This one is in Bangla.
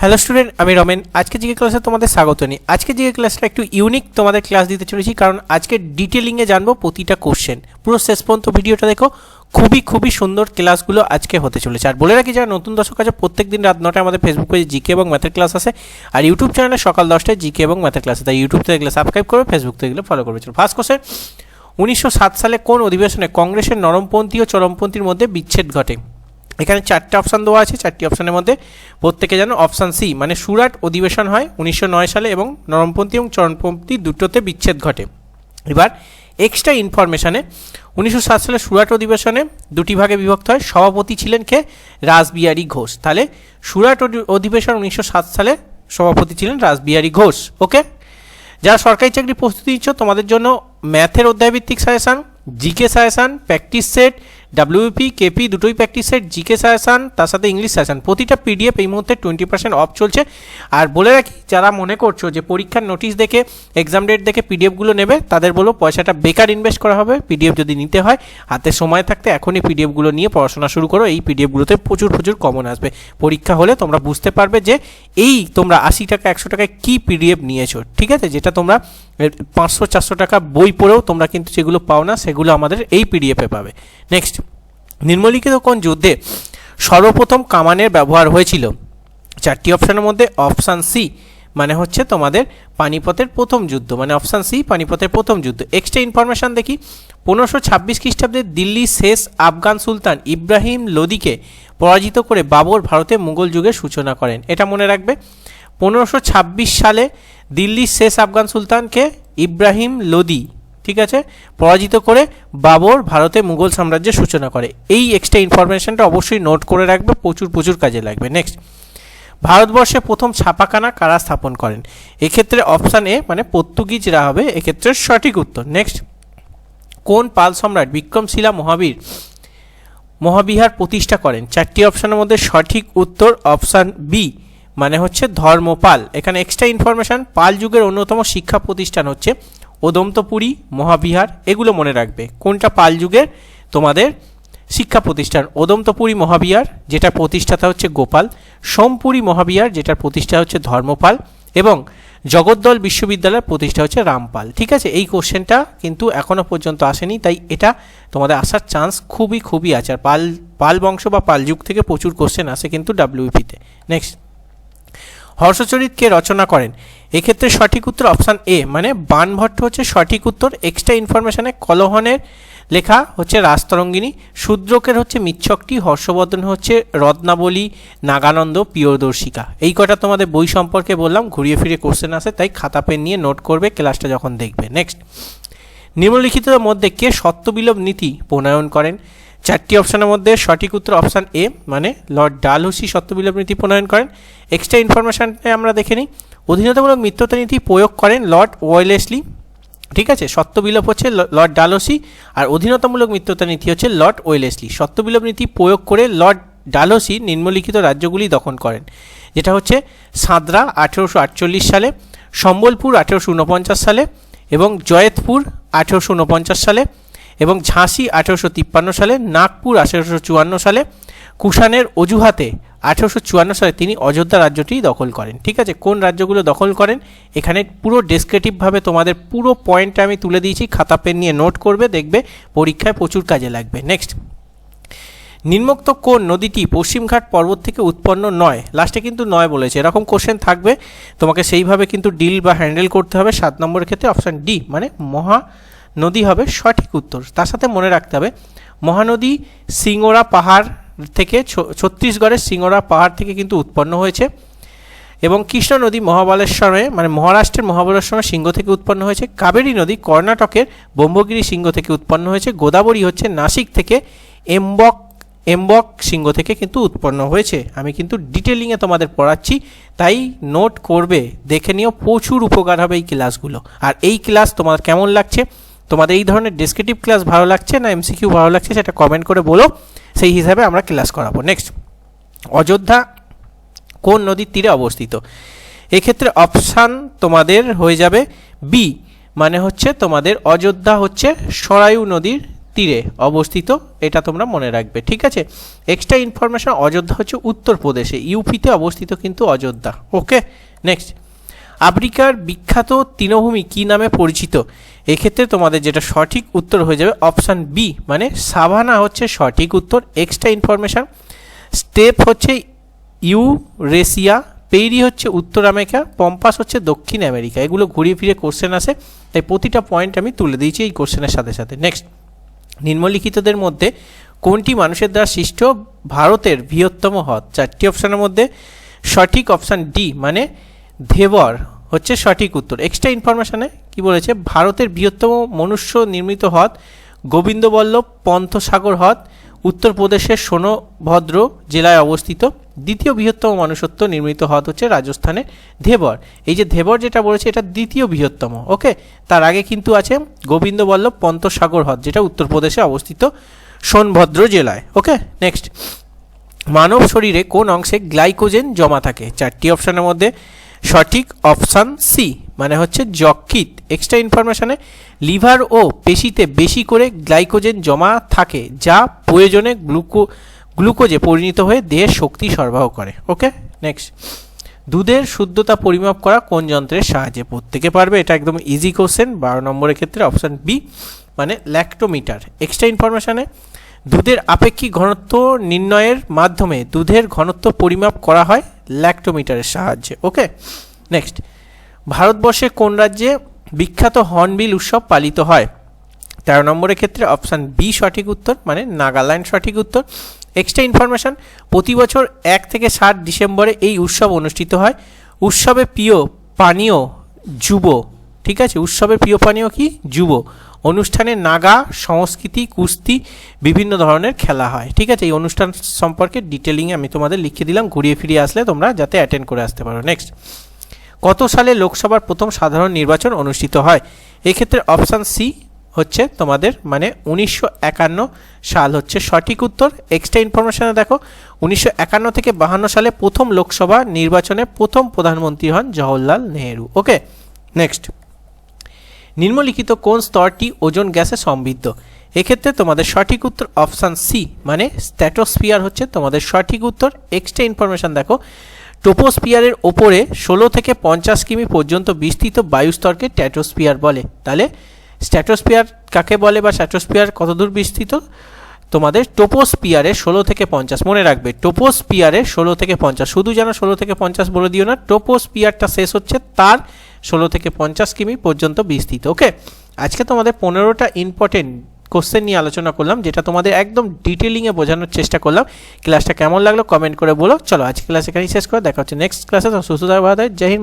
হ্যালো স্টুডেন্ট আমি রমেন। আজকে জিকে ক্লাসে তোমাদের স্বাগত নিই আজকে জিকে ক্লাসটা একটু ইউনিক তোমাদের ক্লাস দিতে চলেছি, কারণ আজকে ডিটেলিংয়ে জানব প্রতিটা কোশ্চেন পুরো শেষ পর্যন্ত ভিডিওটা দেখো, খুবই খুবই সুন্দর ক্লাসগুলো আজকে হতে চলেছে। আর বলে রাখি, যারা নতুন দর্শক আছে প্রত্যেক দিন রাত নটায় আমাদের ফেসবুক পেজে জিকে এবং ম্যাথের ক্লাস আছে আর ইউটিউব চ্যানেলে সকাল দশটায় জিকে এবং ম্যাথের ক্লাস তাই ইউটিউব থেকে দেখলে সাবস্ক্রাইব করবে ফেসবুক থেকে দেখলে ফলো করবে। চলো ফার্স্ট কোশ্চেন উনিশশো সাত সালে কোন অধিবেশনে কংগ্রেসের নরমপন্থী ও চরমপন্থীর মধ্যে বিচ্ছেদ ঘটে? এখানে চারটে অপশান দেওয়া আছে, চারটি অপশানের মধ্যে প্রত্যেকে যেন অপশান সি মানে সুরাট অধিবেশন হয় উনিশশো নয় সালে এবং নরমপন্থী এবং চরমপন্থী দুটোতে বিচ্ছেদ ঘটে। এবার এক্সট্রা ইনফরমেশানে উনিশশো সাত সালে সুরাট অধিবেশনে দুটি ভাগে বিভক্ত হয়, সভাপতি ছিলেন কে? রাসবিহারী ঘোষ। তাহলে সুরাট অধিবেশন উনিশশো সাত সালে সভাপতি ছিলেন রাসবিহারী ঘোষ ওকে যারা সরকারি চাকরি প্রস্তুতি নিচ্ছ, তোমাদের জন্য ম্যাথের অধ্যায়ভিত্তিক suggestion GK suggestion practice set WP KP দুটোই প্র্যাকটিস সেট জিকে সাজেশান তার সাথে ইংলিশ সাজেশান প্রতিটা পিডিএফ এই মুহূর্তে টোয়েন্টি পার্সেন্ট অফ চলছে। আর বলে রাখি, যারা মনে করছ যে পরীক্ষার নোটিশ দেখে এক্সাম ডেট দেখে পিডিএফগুলো নেবে, তাদের বলো পয়সাটা বেকার ইনভেস্ট করা হবে। পিডিএফ যদি নিতে হয়, হাতে সময় থাকতে এখনই পিডিএফগুলো নিয়ে পড়াশোনা শুরু করো। এই পিডিএফগুলোতে প্রচুর প্রচুর কমন আসবে। পরীক্ষা হলে তোমরা বুঝতে পারবে যে এই তোমরা আশি টাকা, একশো টাকায় কী পিডিএফ নিয়েছো, ঠিক আছে? যেটা তোমরা পাঁচশো, চারশো টাকা বই পড়েও তোমরা কিন্তু যেগুলো পাও না, সেগুলো আমাদের এই পিডিএফে পাবে। নেক্সট নিম্নলিখিত কোন যুদ্ধে সর্বপ্রথম কামানের ব্যবহার হয়েছিল? চারটি অপশানের মধ্যে অপশান সি মানে হচ্ছে তোমাদের পানিপথের প্রথম যুদ্ধ মানে অপশান সি, পানিপথের প্রথম যুদ্ধ। এক্সট্রা ইনফরমেশান দেখি। পনেরোশো ছাব্বিশ খ্রিস্টাব্দে দিল্লির শেষ আফগান সুলতান ইব্রাহিম লোদিকে পরাজিত করে বাবর ভারতে মুঘল যুগের সূচনা করেন। এটা মনে রাখবে। পনেরোশো ছাব্বিশ সালে দিল্লির শেষ আফগান সুলতানকে ইব্রাহিম লোদি ঠিক আছে? পরাজিত করে বাবর ভারতে মুঘল সাম্রাজ্যের সূচনা করে। এই এক্সট্রা ইনফরমেশনটা অবশ্যই নোট করে রাখবে, প্রচুর প্রচুর কাজে লাগবে। নেক্সট ভারতবর্ষে প্রথম ছাপাখানা কারা স্থাপন করেন? এক্ষেত্রে অপশান এ মানে পর্তুগিজরা হবে, এক্ষেত্রে সঠিক উত্তর। নেক্সট কোন পাল সম্রাট বিক্রমশিলা মহাবীর মহাবিহার প্রতিষ্ঠা করেন? চারটি অপশানের মধ্যে সঠিক উত্তর অপশান বি মানে হচ্ছে ধর্মপাল। এখানে এক্সট্রা ইনফরমেশান পাল যুগের অন্যতম শিক্ষা প্রতিষ্ঠান হচ্ছে ওদন্তপুরী মহাবিহার, এগুলো মনে রাখবে। কোনটা পাল যুগের? তোমাদের শিক্ষা প্রতিষ্ঠান। ওদন্তপুরী মহাবিহার যেটা প্রতিষ্ঠাতা হচ্ছে গোপাল। সোমপুরী, মহাবিহার, যেটার প্রতিষ্ঠা হচ্ছে ধর্মপাল। এবং জগদ্দল বিশ্ববিদ্যালয়ের প্রতিষ্ঠা হচ্ছে রামপাল। ঠিক আছে? এই কোশ্চেনটা কিন্তু এখনও পর্যন্ত আসেনি, তাই এটা তোমাদের আসার চান্স খুবই খুবই আছে। আর পাল পাল বংশ বা পাল যুগ থেকে প্রচুর কোশ্চেন আসে কিন্তু ডাব্লিউপিতে নেক্সট হর্ষচরিত কে রচনা করেন। এক্ষেত্রে সঠিক উত্তর অপশান এ মানে বানভট্ট হচ্ছে সঠিক উত্তর। এক্সট্রা ইনফরমেশনে কলহনের লেখা হচ্ছে রাজতরঙ্গিনী, শূদ্রকের হচ্ছে মিচ্ছকটি, হর্ষবর্ধন হচ্ছে রত্নাবলী, নাগানন্দ, প্রিয়দর্শিকা। এই কটা তোমাদের বই সম্পর্কে বললাম, ঘুরিয়ে ফিরে কোশ্চেন আসে, তাই খাতা পেন নিয়ে নোট করবে ক্লাসটা যখন দেখবে। নেক্সট নিম্নলিখিতের মধ্যে কে সত্যবিলোপ নীতি প্রণয়ন করেন? চারটি অপশানের মধ্যে সঠিক উত্তর অপশান এ মানে লর্ড ডালহসি সত্যবিলোপ নীতি প্রণয়ন করেন। এক্সট্রা ইনফরমেশানটা আমরা দেখে নিই। অধীনতামূলক মিত্রতা নীতি প্রয়োগ করেন লর্ড ওয়েলেসলি। ঠিক আছে? সত্যবিলোপ হচ্ছে লর্ড ডালহসি আর অধীনতামূলক মিত্রতা নীতি হচ্ছে লর্ড ওয়েলেসলি। সত্যবিলোপ নীতি প্রয়োগ করে লর্ড ডালহসি নিম্নলিখিত রাজ্যগুলি দখল করেন, যেটা হচ্ছে সাঁতরা আঠেরোশো আটচল্লিশ সালে, সম্বলপুর আঠেরোশো উনপঞ্চাশ সালে এবং জয়েতপুর আঠেরোশো উনপঞ্চাশ সালে। এবং ঝাঁসি আঠেরোশো তিপ্পান্ন সালে, নাগপুর আঠেরোশো চুয়ান্ন সালে, কুষাণের অজুহাতে আঠেরোশো চুয়ান্ন সালে তিনি অযোধ্যা রাজ্যটি দখল করেন। ঠিক আছে? কোন রাজ্যগুলো দখল করেন? এখানে পুরো ডেসক্রিপটিভভাবে তোমাদের পুরো পয়েন্টটা আমি তুলে দিয়েছি। খাতা পেন নিয়ে নোট করবে, দেখবে পরীক্ষায় প্রচুর কাজে লাগবে। নেক্সট নিম্নোক্ত কোন নদীটি পশ্চিমঘাট পর্বত থেকে উৎপন্ন নয়। লাস্টে কিন্তু নয় বলেছে। এরকম কোশ্চেন থাকবে। তোমাকে সেইভাবে কিন্তু ডিল বা হ্যান্ডেল করতে হবে। সাত নম্বরের ক্ষেত্রে অপশান ডি মানে মহা নদী হবে সঠিক উত্তর। তার সাথে মনে রাখতে হবে, মহানদী সিঙ্গোরা পাহাড় থেকে ছত্তিশগড়ের সিঙ্গোরা পাহাড় থেকে কিন্তু উৎপন্ন হয়েছে এবং কৃষ্ণ নদী মহাবালেশ্বরে মানে মহারাষ্ট্রের মহাবালেশ্বরে সিংহ থেকে উৎপন্ন হয়েছে। কাবেরী নদী কর্ণাটকের ব্রহ্মগিরি সিংহ থেকে উৎপন্ন হয়েছে। গোদাবরী হচ্ছে নাসিক থেকে এম্বক এম্বক সিংহ থেকে কিন্তু উৎপন্ন হয়েছে। আমি কিন্তু ডিটেলিংয়ে তোমাদের পড়াচ্ছি, তাই নোট করবে, দেখে নিও, প্রচুর উপকার হবে এই ক্লাসগুলো আর এই ক্লাস তোমার কেমন লাগছে? তোমাদের এই ধরনের ডেসক্রিপটিভ ক্লাস ভালো লাগছে না এমসিকিউ ভালো লাগছে সেটা কমেন্ট করে বলো, সেই হিসাবে আমরা ক্লাস করাবো। নেক্সট অযোধ্যা কোন নদীর তীরে অবস্থিত? এক্ষেত্রে অপশান তোমাদের হয়ে যাবে বি মানে হচ্ছে তোমাদের অযোধ্যা হচ্ছে সরায়ু নদীর তীরে অবস্থিত, এটা তোমরা মনে রাখবে, ঠিক আছে? এক্সট্রা ইনফরমেশন অযোধ্যা হচ্ছে উত্তরপ্রদেশে ইউপিতে অবস্থিত কিন্তু অযোধ্যা ওকে নেক্সট আফ্রিকার বিখ্যাত তৃণভূমি কি নামে পরিচিত? এক্ষেত্রে তোমাদের যেটা সঠিক উত্তর হয়ে যাবে অপশান বি মানে সাভানা হচ্ছে সঠিক উত্তর এক্সট্রা ইনফরমেশন স্টেপ হচ্ছে ইউরেশিয়া পেরি হচ্ছে উত্তর আমেরিকা, পম্পাস হচ্ছে দক্ষিণ আমেরিকা। এগুলো ঘুরিয়ে ফিরে কোশ্চেন আসে, তাই প্রতিটা পয়েন্ট আমি তুলে দিয়েছি এই কোশ্চেনের সাথে সাথে। নেক্সট নিম্নলিখিতদের মধ্যে কোনটি মানুষের দ্বারা সৃষ্ট? ভারতের বৃহত্তম হ্রদ। চারটি অপশানের মধ্যে সঠিক অপশান ডি মানে ধেবর হচ্ছে সঠিক উত্তর। এক্সট্রা ইনফরমেশনে কি বলেছে? ভারতের বৃহত্তম মনুষ্য নির্মিত হ্রদ গোবিন্দবল্লভ পন্থসাগর হ্রদ উত্তরপ্রদেশের সোনভদ্র জেলায় অবস্থিত। দ্বিতীয় বৃহত্তম মনুষ্যত্ব নির্মিত হ্রদ হচ্ছে রাজস্থানে ধেবর। এই যে ধেবর যেটা বলেছে, এটা দ্বিতীয় বৃহত্তম, ওকে? তার আগে কিন্তু আছে গোবিন্দবল্লভ পন্তসাগর হ্রদ, যেটা উত্তরপ্রদেশে অবস্থিত সোনভদ্র জেলায়, ওকে? নেক্সট মানব শরীরে কোন অংশে গ্লাইকোজেন জমা থাকে? চারটি অপশনের মধ্যে সঠিক অপশান সি মানে হচ্ছে যকৃত এক্সট্রা ইনফরমেশনে লিভার ও পেশিতে বেশি করে গ্লাইকোজেন জমা থাকে, যা প্রয়োজনে গ্লুকো, গ্লুকোজে পরিণত হয়ে দেহের শক্তি সরবরাহ করে। ওকে নেক্সট দুধের শুদ্ধতা পরিমাপ করা কোন যন্ত্রের সাহায্যে? প্রত্যেকে পারবে? এটা একদম ইজি কোশ্চেন বারো নম্বরের ক্ষেত্রে অপশান বি মানে ল্যাক্টোমিটার এক্সট্রা ইনফরমেশনে দুধের আপেক্ষিক ঘনত্ব নির্ণয়ের মাধ্যমে দুধের ঘনত্ব পরিমাপ করা হয় ল্যাক্টোমিটারের সাহায্যে। ওকে? নেক্সট ভারতবর্ষে কোন রাজ্যে বিখ্যাত হর্নবিল উৎসব পালিত হয়? তেরো নম্বরের ক্ষেত্রে অপশান বি সঠিক উত্তর মানে নাগাল্যান্ড সঠিক উত্তর। এক্সট্রা ইনফরমেশন প্রতি বছর এক থেকে সাত ডিসেম্বরে এই উৎসব অনুষ্ঠিত হয়। উৎসবে প্রিয়, পানীয়, যুব ঠিক আছে? উৎসবের প্রিয় পানীয় কি? যুব। অনুষ্ঠানে নাগা, সংস্কৃতি, কুস্তি, বিভিন্ন ধরনের খেলা হয়। ঠিক আছে? এই অনুষ্ঠান সম্পর্কে ডিটেলিং আমি তোমাদের লিখে দিলাম। ঘুরিয়ে ফিরিয়ে আসলে তোমরা যাতে অ্যাটেন্ড করে আসতে পারো। নেক্সট কত সালে লোকসভার প্রথম সাধারণ নির্বাচন অনুষ্ঠিত হয়? এক্ষেত্রে অপশান সি হচ্ছে তোমাদের মানে উনিশশো একান্ন সাল হচ্ছে সঠিক উত্তর। এক্সট্রা ইনফরমেশনে দেখো, উনিশশো একান্ন থেকে বাহান্ন সালে প্রথম লোকসভা নির্বাচনে প্রথম প্রধানমন্ত্রী হন জওহরলাল নেহেরু। ওকে নেক্সট নিম্নলিখিত কোন স্তরটি ওজন গ্যাসে সমৃদ্ধ? এক্ষেত্রে তোমাদের সঠিক উত্তর অপশান সি মানে স্ট্যাটোস্ফিয়ার হচ্ছে তোমাদের সঠিক উত্তর। এক্সট্রা ইনফরমেশন দেখো। টোপোস্পিয়ারের ওপরে ষোলো থেকে পঞ্চাশ কিমি পর্যন্ত বিস্তৃত বায়ুস্তরকে ট্যাটোস্পিয়ার বলে। তাহলে স্ট্যাটোস্পিয়ার কাকে বলে বা স্ট্যাটোস্পিয়ার কতদূর বিস্তৃত? তোমাদের টোপোস্পিয়ারে ষোলো থেকে পঞ্চাশ, মনে রাখবে টোপোস্পিয়ারে ষোলো থেকে পঞ্চাশ। শুধু যেন ষোলো থেকে পঞ্চাশ বলে দিও না টোপোস্পিয়ারটা শেষ হচ্ছে তার ষোলো থেকে পঞ্চাশ কিমি পর্যন্ত বিস্তৃত ওকে আজকে তোমাদের পনেরোটা ইম্পর্টেন্ট কোশ্চেন নিয়ে আলোচনা করলাম, যেটা তোমাদের একদম ডিটেলিংয়ে বোঝানোর চেষ্টা করলাম। ক্লাসটা কেমন লাগল কমেন্ট করে বলো। চলো আজকে ক্লাস এখানেই শেষ করে, দেখা হচ্ছে নেক্সট ক্লাসে সুস্থ থাকবে জয়